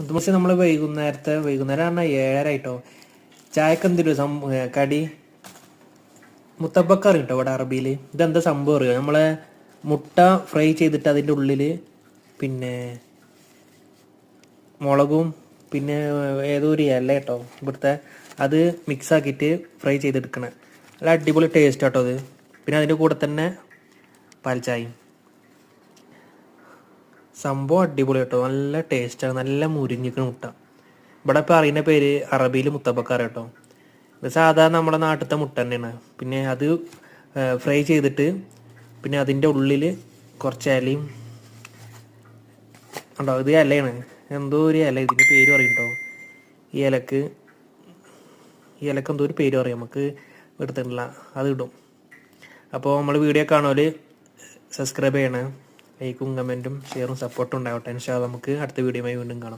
മുത്തുമസി നമ്മൾ വൈകുന്നേരത്തെ വൈകുന്നേരം പറഞ്ഞാൽ ഏഴര ആയിട്ടോ ചായക്ക് എന്തൊരു സം കടി? മുത്തപ്പക്കറി കേട്ടോ ഇവിടെ അറബിയിൽ ഇതെന്താ സംഭവം അറിയോ? നമ്മളെ മുട്ട ഫ്രൈ ചെയ്തിട്ട് അതിന്റെ ഉള്ളിൽ പിന്നെ മുളകും പിന്നെ ഏതോ ഒരു ഇല കേട്ടോ ഇവിടുത്തെ അത് മിക്സ് ആക്കിയിട്ട് ഫ്രൈ ചെയ്തെടുക്കണേ. നല്ല അടിപൊളി ടേസ്റ്റ് കേട്ടോ അത്. പിന്നെ അതിന്റെ കൂടെ തന്നെ പാൽച്ചായയും. സംഭവം അടിപൊളി കേട്ടോ. നല്ല ടേസ്റ്റാണ് നല്ല മുരിഞ്ഞിക്കണ മുട്ട. ഇവിടെ ഇപ്പം അറിയുന്ന പേര് അറബിയിൽ മുത്തപ്പക്കാർ കേട്ടോ. ഇത് സാധാരണ നമ്മുടെ നാട്ടിലത്തെ മുട്ട തന്നെയാണ്. പിന്നെ അത് ഫ്രൈ ചെയ്തിട്ട് പിന്നെ അതിന്റെ ഉള്ളിൽ കുറച്ച് ഇലയും ഉണ്ടോ? ഇത് ഇലയാണ്. എന്തോ ഒരു ഇല. ഇതിന് പേര് പറയും കേട്ടോ ഈ ഇലക്ക് ഈ ഇലക്ക് എന്തോ ഒരു പേര് പറയും നമുക്ക് എടുത്തിട്ടില്ല. അത് ഇടും. അപ്പോൾ നമ്മൾ വീഡിയോ കാണുമല്ലോ സബ്സ്ക്രൈബ് ചെയ്യണേ. ലൈക്കും കമന്റും ഷെയറും സപ്പോർട്ടും ഉണ്ടാവട്ടെ. ഇൻഷാ നമുക്ക് അടുത്ത വീഡിയോയുമായി വീണ്ടും കാണാം.